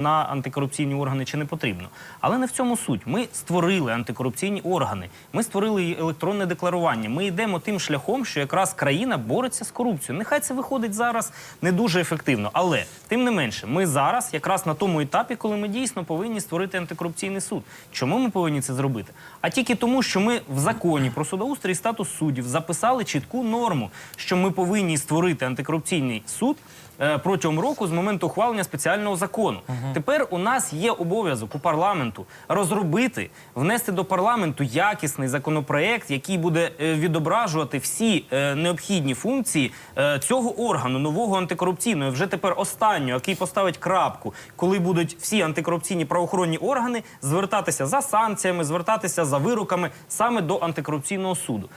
на антикорупційні органи чи не потрібно. Але не в цьому суть. Ми створили антикорупційні органи, ми створили електронне декларування. Ми йдемо тим шляхом, що якраз країна бореться з корупцією. Нехай це виходить зараз не дуже ефективно, але тим не менше, ми зараз якраз на тому етапі, коли ми дійсно повинні створити антикорупційний суд. Чому ми повинні це зробити? А тільки тому, що ми в законі про судоустрій статус суддів записали чітку норму, що ми повинні створити антикорупційний суд е, протягом року з моменту ухвалення спеціального закону. Тепер у нас є обов'язок у парламенту розробити, внести до парламенту якісний законопроект, який буде е, відображувати всі е, необхідні функції е, цього органу, нового антикорупційного, вже тепер останнього, який поставить крапку, коли будуть всі антикорупційні правоохоронні органи звертатися за санкціями, звертатися за вироками саме до антикорупційного суду.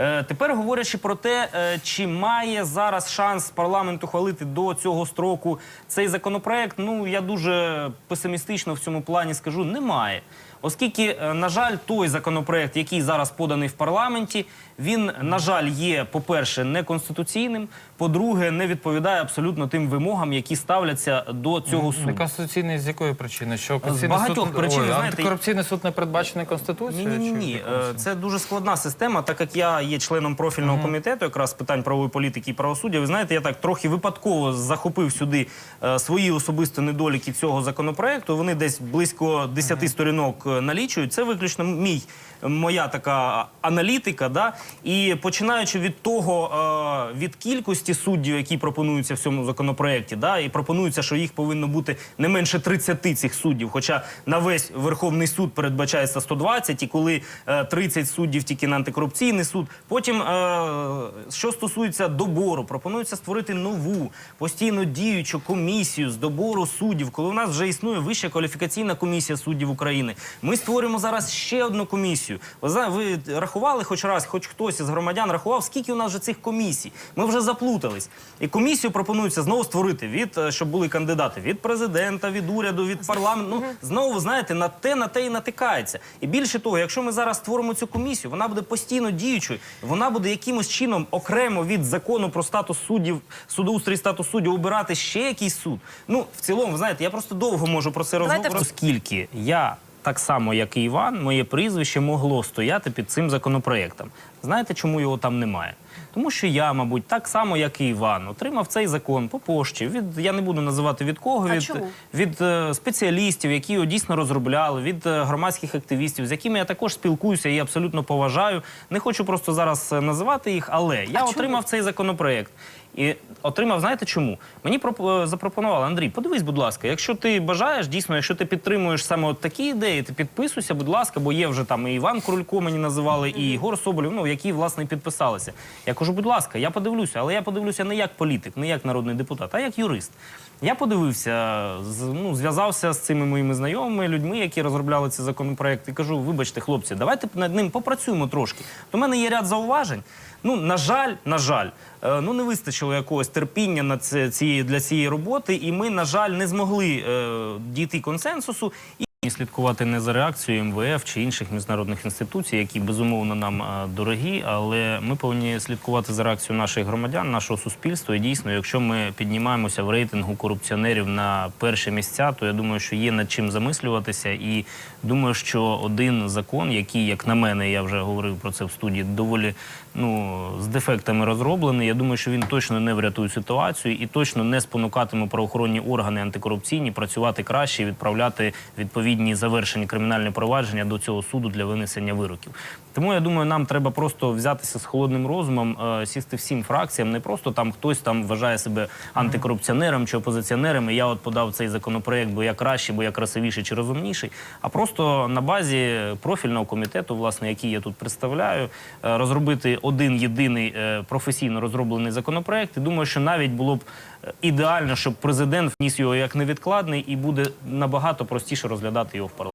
Е, Тепер говорячи про те, е, чи має зараз шанс парламент ухвалити до цього строку цей законопроект, ну я дуже песимістично в цьому плані скажу, немає. Оскільки, е, на жаль, той законопроект, який зараз поданий в парламенті, він, на жаль, є, по-перше, неконституційним, по-друге, не відповідає абсолютно тим вимогам, які ставляться до цього суду. Неконституційний з якої причини? Що Конституційний багатьох суд, причин, Ой, знаєте, антикорупційний суд не передбачений Конституцією? ні, ні, чи ні. в Е, Це дуже складна система, так як я є членом профільного комітету, якраз питань правової політики і правосуддя. Ви знаєте, я так трохи випадково захопив сюди е, свої особисті недоліки цього законопроекту. Вони десь близько 10 сторінок е, налічують. Це виключно мій. Моя така аналітика, да і починаючи від того, е, від кількості суддів, які пропонуються в цьому законопроекті, да, і пропонується, що їх повинно бути не менше 30 цих суддів. Хоча на весь Верховний суд передбачається 120, і коли е, 30 суддів тільки на антикорупційний суд. Потім, е, що стосується добору, пропонується створити нову постійно діючу комісію з добору суддів, коли у нас вже існує вища кваліфікаційна комісія суддів України. Ми створюємо зараз ще одну комісію. Ви ви рахували хоч раз, хоч хтось із громадян рахував, скільки у нас вже цих комісій. Ми вже заплутались. І комісію пропонується знову створити від е, щоб були кандидати від президента, від уряду, від парламенту. Ну знову знаєте, на те, на те і натикається. І більше того, якщо ми зараз створимо цю комісію, вона буде постійно діючою. Вона буде якимось чином окремо від закону про статус суддів, судоустрій статус суддів обирати ще якийсь суд. Ну в цілому, ви знаєте, я просто довго можу про це розмовляти. Оскільки я. Так само, як і Іван, моє прізвище могло стояти під цим законопроектом. Знаєте, чому його там немає? Тому що я, мабуть, так само, як і Іван, отримав цей закон по пошті. Від я не буду називати від кого, А від, чому? від е, спеціалістів, які його дійсно розробляли, від е, громадських активістів, з якими я також спілкуюся і абсолютно поважаю. Не хочу просто зараз е, називати їх, але я чому? отримав цей законопроект. І отримав, знаєте чому? Мені е, запропонували, Андрій, подивись, будь ласка, якщо ти бажаєш, дійсно, якщо ти підтримуєш саме от такі ідеї, ти підписуйся, будь ласка, бо є вже там і Іван Крулько мені називали, і Ігор Соболєв, ну, які, власне, підписалися. Я кажу, будь ласка, я подивлюся, але я подивлюся не як політик, не як народний депутат, а як юрист. Я подивився, з- ну, зв'язався з цими моїми знайомими, людьми, які розробляли цей законопроект, і кажу, вибачте, хлопці, давайте над ним попрацюємо трошки. До мене є ряд зауважень. Ну, на жаль, на жаль, е, ну не вистачило якогось терпіння на це цієї для цієї роботи, і ми, на жаль, не змогли е, дійти консенсусу. Слідкувати не за реакцією МВФ чи інших міжнародних інституцій, які безумовно нам е, дорогі, але ми повинні слідкувати за реакцією наших громадян, нашого суспільства. І дійсно, якщо ми піднімаємося в рейтингу корупціонерів на перші місця, то я думаю, що є над чим замислюватися. І думаю, що один закон, який, як на мене, я вже говорив про це в студії, доволі ну з дефектами розроблений. Я думаю, що він точно не врятує ситуацію і точно не спонукатиме правоохоронні органи антикорупційні працювати краще, і відправляти відповідні завершені кримінальні провадження до цього суду для винесення вироків. Тому я думаю, нам треба просто взятися з холодним розумом, е, сісти всім фракціям. Не просто там хтось там вважає себе антикорупціонером чи опозиціонером. І я от подав цей законопроект, бо я кращий, бо я красивіший чи розумніший. А просто на базі профільного комітету, власне, який я тут представляю, е, розробити один єдиний е, професійно розроблений законопроект. І думаю, що навіть було б ідеально, щоб президент вніс його як невідкладний і буде набагато простіше розглядати його в парламенті.